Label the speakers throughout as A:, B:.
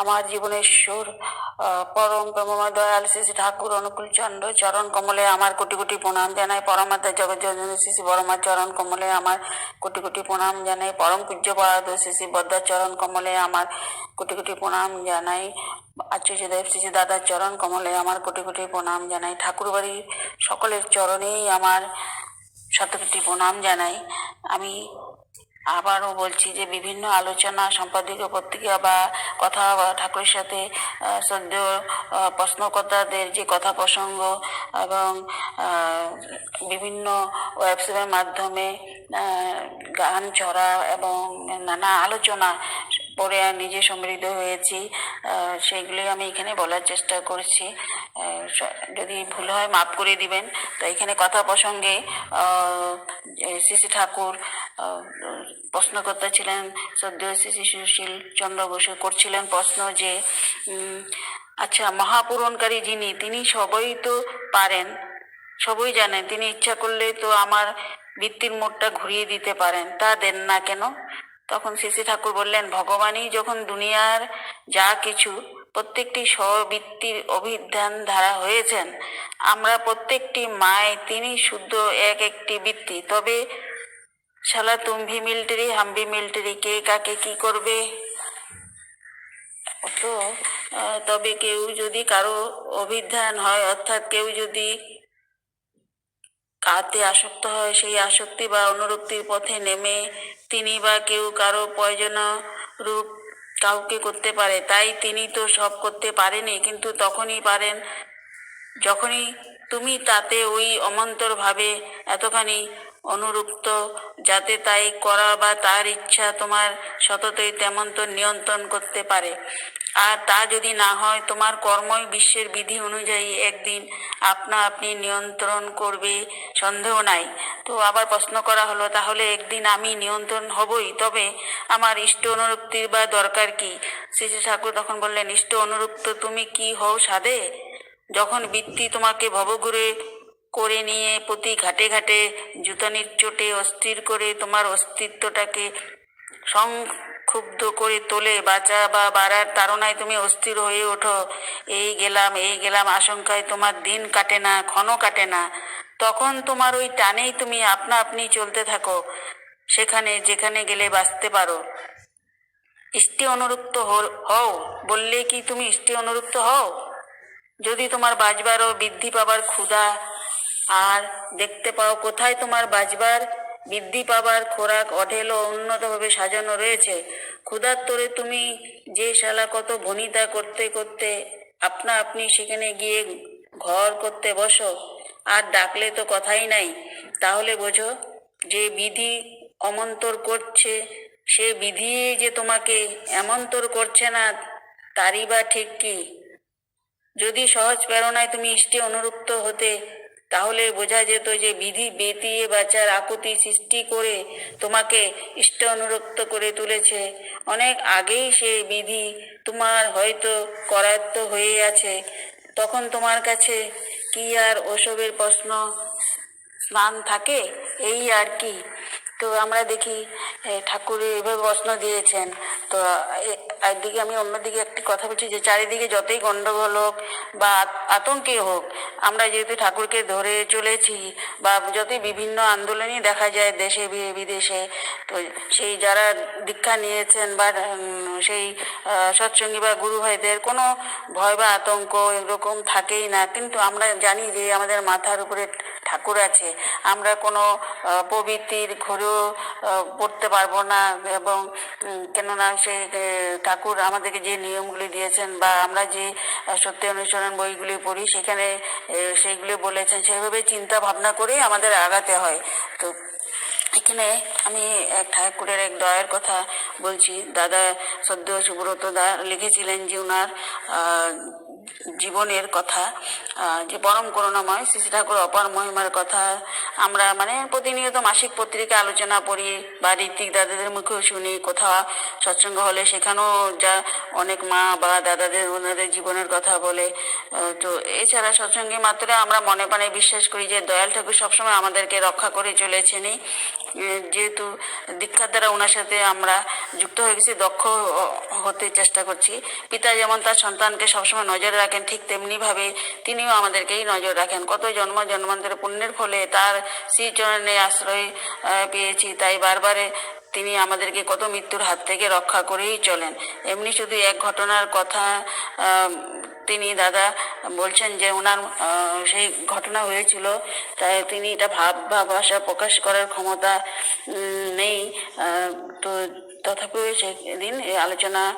A: আমার জীবনের সুর পরম প্রেমময় দয়াল শ্রী শ্রী ঠাকুর, অনুকূল চন্দ্র, চরণ কমলে আমার কোটি কোটি প্রণাম জানাই। পরমাত্মা জগৎ শ্রী শ্রী বড়মার চরণ কমলে আমার কোটি কোটি প্রণাম জানাই। পরম পূজ্য পরাদ শ্রী শ্রী চরণ কমলে আমার কোটি কোটি প্রণাম জানাই। আচার্য দেব শ্রী দাদার চরণ কমলে আমার কোটি কোটি প্রণাম জানাই। ঠাকুর বাড়ির সকলের চরণেই আমার শতকোটি প্রণাম জানাই। আমি আবারও বলছি যে বিভিন্ন আলোচনা সম্পাদকীয় পত্রিকা বা কথা বা ঠাকুরের সাথে সদ্য প্রশ্নকর্তাদের যে কথা প্রসঙ্গ এবং বিভিন্ন ওয়েবসাইটের মাধ্যমে গান, ছড়া এবং নানা আলোচনা পড়ে নিজে সমৃদ্ধ হয়েছি সেইগুলি আমি এখানে বলার চেষ্টা করছি। যদি ভুল হয় মাফ করে দিবেন। তো এখানে কথা প্রসঙ্গে শ্রী ঠাকুর প্রশ্নকর্তা ছিলেন সদ্য শ্রী সুশীল চন্দ্র বসু, করছিলেন প্রশ্ন যে আচ্ছা মহাপূরণকারী যিনি, তিনি সবই তো পারেন, সবই জানেন, তিনি ইচ্ছা করলে তো আমার বৃত্তির মোড়টা ঘুরিয়ে দিতে পারেন, তা দেন না কেন? তখন শ্রী ঠাকুর বললেন, ভগবানই যখন দুনিয়ার যা কিছু প্রত্যেকটি স্ববৃত্তির অভিধান ধারা হয়েছেন, আমরা প্রত্যেকটি মায় তিনি শুদ্ধ এক একটি বৃত্তি। তবে শালা তুমি মিলিটারি, হাম্বি মিলিটারি, কে কাকে কি করবে? তো তবে কেউ যদি কারও অভিধান হয়, অর্থাৎ কেউ যদি কাতে আসক্ত হয় সেই আসক্তি বা অনুরক্তির পথে নেমে তিনি বা কেউ কারও প্রয়োজন রূপ কাউকে করতে পারে। তাই তিনি তো সব করতে পারেনি, কিন্তু তখনই পারেন। যখনই তুমি তাতে ওই অমন্তর ভাবে এতখানি অনুরুক্ত, যাতে তাই করা বা তার ইচ্ছা তোমার সততই তেমন তো নিয়ন্ত্রণ করতে পারে। আর তা যদি না হয়, তোমার কর্মই বিশ্বের বিধি অনুযায়ী একদিন আপনা আপনি নিয়ন্ত্রণ করবে, সন্দেহ নাই। তো আবার প্রশ্ন করা হলো, তাহলে একদিন আমি নিয়ন্ত্রণ হবই, তবে আমার ইষ্ট অনুরক্তির বা দরকার কি? শ্রী ঠাকুর তখন বললেন, ইষ্ট অনুরক্ত তুমি কি হও সাধে? যখন বৃত্তি তোমাকে ভবঘুরে করে নিয়ে প্রতি ঘাটে ঘাটে জুতানির চোটে অস্থির করে তোমার অস্তিত্বটাকে সংক্ষুব্ধ করে তোলে, বাঁচা বা বাড়ার তাড়নায় তুমি অস্থির হয়ে ওঠো। এই গেলাম এই গেলাম, আশঙ্কায় তোমার দিন কাটে না ক্ষণ কাটে না। তখন তোমার ওই টানেই তুমি আপনা আপনি চলতে থাকো, সেখানে যেখানে গেলে বাঁচতে পারো। ইষ্টি অনুরক্ত হও, বললে কি তুমি ইষ্টি অনুরক্ত হও? যদি তোমার বাজবার ও বৃদ্ধি পাবার ক্ষুধা, আর দেখতে পাও কোথায় তোমার বাজবার বৃদ্ধি পাবার খোরাক অঢেল ও উন্নতভাবে সাজানো রয়েছে। ক্ষুধার তোরে তুমি যে শালা কত ভনিতা করতে করতে আপনা আপনি সেখানে গিয়ে ঘর করতে বসো, আর ডাকলে তো কথাই নাই। তাহলে বোঝো, যে বিধি অমন্তর করছে, সে বিধি যে তোমাকে এমন্তর করছে না, তারই বা ঠিক কি? যদি সহজ প্রেরণায় তুমি ইষ্টে অনুরক্ত হতে তাহলে বোঝা যেত যে বিধি বেতিয়ে বাঁচার আকুতি সৃষ্টি করে তোমাকে ইষ্ট অনুরক্ত করে তুলেছে। অনেক আগেই সে বিধি তোমার হয়তো করায়ত্ত হয়ে আছে। তখন তোমার কাছে কি আর ওসবের প্রশ্ন স্নান থাকে? এই আর কি। তো আমরা দেখি ঠাকুর এভাবে প্রশ্ন দিয়েছেন। তো একদিকে আমি অন্যদিকে একটি কথা বলছি যে চারিদিকে যতই গন্ডগোল হোক বা আতঙ্কে হোক, আমরা যেহেতু ঠাকুরকে ধরে চলেছি বা যতই বিভিন্ন আন্দোলনই দেখা যায় দেশে বিদেশে, তো সেই যারা দীক্ষা নিয়েছেন বা সেই সৎসঙ্গী বা গুরু ভাইদের কোনো ভয় বা আতঙ্ক এরকম থাকেই না। কিন্তু আমরা জানি যে আমাদের মাথার উপরে ঠাকুর আছে। আমরা কোনো প্রবৃত্তির ঘরেও পড়তে পারব না এবং কেননা সে ঠাকুর আমাদেরকে যে নিয়মগুলি দিয়েছেন বা আমরা যে সত্যি অনুসরণ বইগুলি পড়ি, সেখানে সেইগুলি বলেছেন, সেভাবে চিন্তা ভাবনা করেই আমাদের আগাতে হয়। তো এখানে আমি এক ঠাকুরের এক দয়ের কথা বলছি। দাদা সদ্য সুব্রত দা লিখেছিলেন যে ওনার জীবনের কথা যে পরম করুণাময় শ্রী ঠাকুর অপার মহিমার কথা, আমরা মানে প্রতিনিয়ত মাসিক পত্রিকা আলোচনা পড়ি বা ঋত্বিক দাদাদের মুখেও শুনি, কোথাও সৎসঙ্গ হলে সেখানেও যা অনেক মা বা দাদাদের, ওনাদের জীবনের কথা বলে। তো এছাড়া সৎসঙ্গী মাত্র আমরা মনে প্রাণে বিশ্বাস করি যে দয়াল ঠাকুর সবসময় আমাদেরকে রক্ষা করে চলেছেনই। যেহেতু দীক্ষার দ্বারা ওনার সাথে আমরা যুক্ত হয়ে গেছি, দক্ষ হতে চেষ্টা করছি। পিতা যেমন তার সন্তানকে সবসময় নজরে রাখেন, ঠিক তেমনিভাবে তিনিও আমাদেরকেই নজর রাখেন। কত জন্ম জন্মান্তরের পুণ্যের ফলে তার শ্রীচরণে আশ্রয় পেয়েছি, তাই বারবারে তিনি আমাদেরকে কত মৃত্যুর হাত থেকে রক্ষা করেই চলেন। এমনি শুধু এক ঘটনার কথা তিনি দাদা বলছেন যে ওনার সেই ঘটনা হয়েছিল। তাই তিনি এটা ভাব বা ভাষা প্রকাশ করার ক্ষমতা নেই। তো তথাপিও সেদিন আলোচনা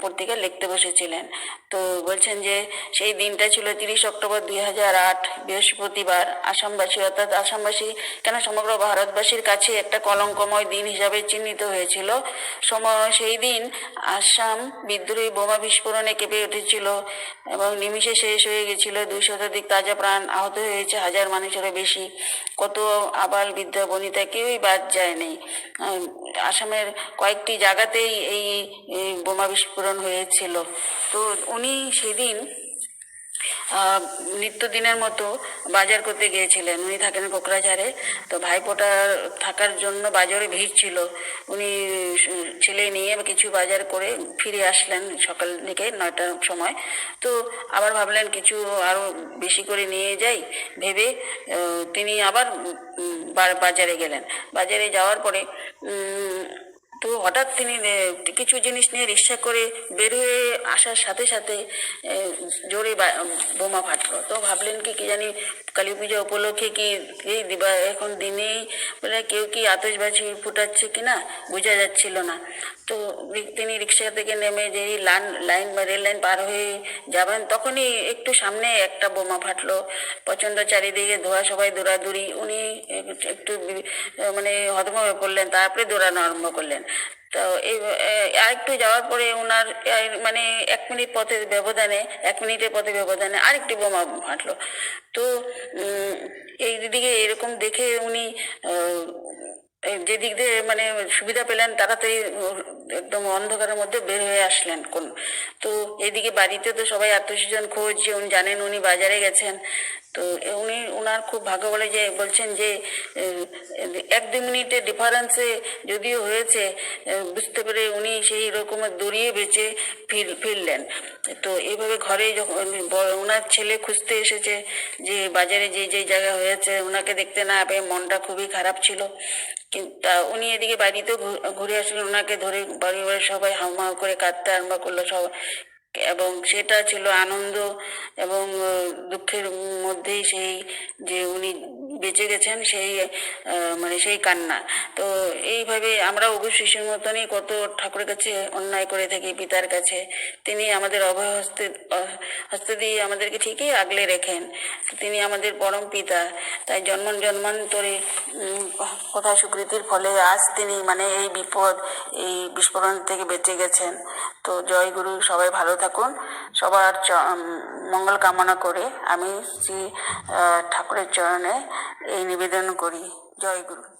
A: পত্রিকা লিখতে বসেছিলেন। তো বলছেন যে, সেই দিনটা ছিল তিরিশ অক্টোবর দুই হাজার আট, বৃহস্পতিবার। আসামবাসী, অর্থাৎ আসামবাসী, কেন সমগ্র ভারতবাসীর কাছে একটা কলঙ্কময় দিন হিসাবে চিহ্নিত হয়েছিল? সময় সেই দিন আসাম বিদ্রোহী বোমা বিস্ফোরণে কেঁপে উঠেছিল এবং নিমিষে শেষ হয়ে গেছিল দুই শতাধিক তাজা প্রাণ। আহত হয়েছে হাজার মানুষেরও বেশি। কত আবাল বৃদ্ধা বনিতা কেউই বাদ যায়নি আসামের কয়েকটি জায়গাতেই এই বোমা বিস্ফোরণ হয়েছিল। তো উনি সেদিন নিত্যদিনের মতো বাজার করতে গিয়েছিলেন। উনি থাকেন কোকরাঝারে তো ভাইফোঁটার থাকার জন্য বাজারে ভিড় ছিল। উনি ছেলে নিয়ে কিছু বাজার করে ফিরে আসলেন সকাল দিকে নয়টার সময়। তো আবার ভাবলেন কিছু আরও বেশি করে নিয়ে যাই। ভেবে তিনি আবার বাজারে গেলেন। বাজারে যাওয়ার পরে তো হঠাৎ তিনি কিছু জিনিস নিয়ে রিক্সা করে বের হয়ে আসার সাথে সাথে জোরে বোমা ফাটলো। তো ভাবলেন কি কি জানি কালী পূজা উপলক্ষে কি এই দিবা? এখন দিনেই বলে কেউ কি আতশবাজি ফুটাচ্ছে কিনা বোঝা যাচ্ছিল না। তো তিনি রিক্সা থেকে নেমে যেই লাইন লাইন বা রেল লাইন পার হয়ে যাবেন, তখনই একটু সামনে একটা বোমা ফাটলো। প্রচণ্ড চারিদিকে ধোয়া, সবাই দৌড়াদৌড়ি। উনি একটু মানে হতম হয়ে পড়লেন, তারপরে দৌড়ানো আরম্ভ করলেন। তো এই আরেকটু যাওয়ার পরে ওনার মানে এক মিনিট পথের ব্যবধানে এক মিনিটের পথে ব্যবধানে আরেকটি বোমা ফাটলো। তো এই দিকে এরকম দেখে উনি আহ, এই যে দিক দিয়ে মানে সুবিধা পেলেন তাড়াতাড়ি একদম অন্ধকারের মধ্যে বের হয়ে আসলেন কোন তো এদিকে বাড়িতে তো সবাই আত্মীয়স্বজন খোঁজ যে উনি জানেন উনি বাজারে গেছেন তো উনি ওনার খুব ভাগ্য বলে যে বলছেন যে এক দু মিনিটের ডিফারেন্সে যদিও হয়েছে বুঝতে পেরে উনি সেই রকমের দড়িয়ে বেঁচে ফির, ফিরলেন। তো এইভাবে ঘরে যখন ওনার ছেলে খুঁজতে এসেছে যে বাজারে যে যে জায়গা হয়েছে ওনাকে দেখতে না পেয়ে মনটা খুবই খারাপ ছিল। কিন্তু উনি এদিকে বাড়িতেও ঘুরে আসলেন ওনাকে ধরে বাড়ি বাড়ি সবাই হাউমাউ করে কাঁদতে আরম্ভ করল সব এবং সেটা ছিল আনন্দ এবং দুঃখের মধ্যেই সেই যে উনি বেঁচে গেছেন সেই মানে সেই কান্না। তো এইভাবে আমরা অবু শিশুর মতনই কত ঠাকুরের কাছে অন্যায় করে থাকি, পিতার কাছে। তিনি আমাদের অভয় হস্তে হস্তে দিয়ে আমাদেরকে ঠিকই আগলে রেখেন। তিনি আমাদের পরম পিতা। তাই জন্ম জন্মান্তরে কথা স্বীকৃতির ফলে আজ তিনি মানে এই বিপদ, এই বিস্ফোরণ থেকে বেঁচে গেছেন। তো জয় গুরু, সবাই ভালো থাকুন। সবার মঙ্গল কামনা করে আমি শ্রী ঠাকুরের চরণে এই নিবেদন করি। জয় গুরু।